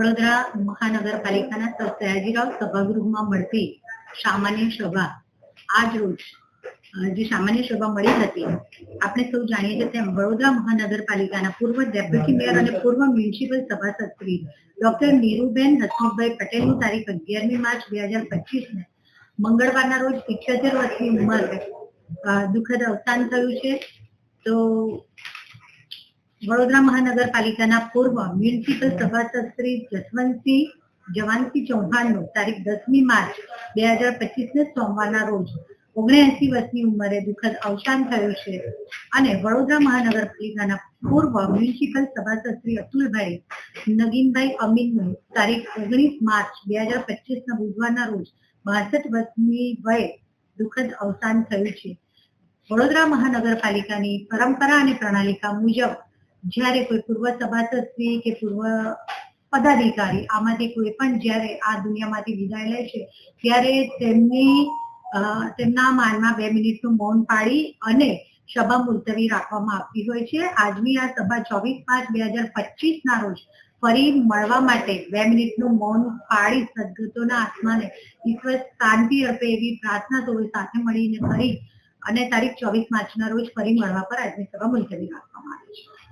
વડોદરા, મહાનગરપાલિકાના સયાજીરાવ સભાગૃહમાં મળતી સામાન્ય સભા. આજ રોજ જે સામાન્ય સભા મળી હતી, આપણે સૌ જાણીએ છીએ તેમ વડોદરા મહાનગરપાલિકાના પૂર્વ ડેપ્યુટી મેયર અને પૂર્વ મ્યુનિસિપલ સભાસદ શ્રી ડોક્ટર નીરુબેન હસમુખભાઈ પટેલનું તારીખ અગિયારમી માર્ચ બે હજાર પચીસ ને મંગળવારના રોજ ઇઠ્યોતેર વર્ષની ઉંમરે દુઃખદ અવસાન થયું છે. તો વડોદરા મહાનગરપાલિકાના પૂર્વ મ્યુનિસિપલ સભાસદ શ્રી જસવંતસિંહ જવાનસિંહ ચૌહાણનો તારીખ દસમી માર્ચ બે હજાર પચીસને સોમવારના રોજ ઓગણએસી વર્ષની ઉંમરે દુઃખદ અવસાન થયું છે અને વડોદરા મહાનગરપાલિકાના પૂર્વ મ્યુનિસિપલ સભાસદ શ્રી અતુલભાઈ નગીનભાઈ અમીનનું તારીખ ઓગણીસ માર્ચ બે હજાર પચીસ ના બુધવારના રોજ બાસઠ વર્ષની વયે દુઃખદ અવસાન થયું છે. વડોદરા મહાનગરપાલિકાની પરંપરા અને પ્રણાલિકા મુજબ જ્યારે કોઈ પૂર્વ સભાસદશ્રી કે પૂર્વ પદાધિકારી આમાંથી કોઈ પણ જ્યારે આ દુનિયામાંથી વિદાય લે છે, ત્યારે તેમની તેમના માનમાં બે મિનિટનું મૌન પાડી અને સભા મુલતવી રાખવામાં આવતી હોય છે. આજની આ સભા ચોવીસ પાંચ બે હજાર પચીસ ના રોજ ફરી મળવા માટે બે મિનિટનું મૌન પાડી સદગતોના આત્માને ઈશ્વર શાંતિ અર્પે એવી પ્રાર્થના સૌએ સાથે મળીને કરી અને તારીખ ચોવીસ માર્ચના રોજ ફરી મળવા પર આજની સભા મુલતવી રાખવામાં આવી છે.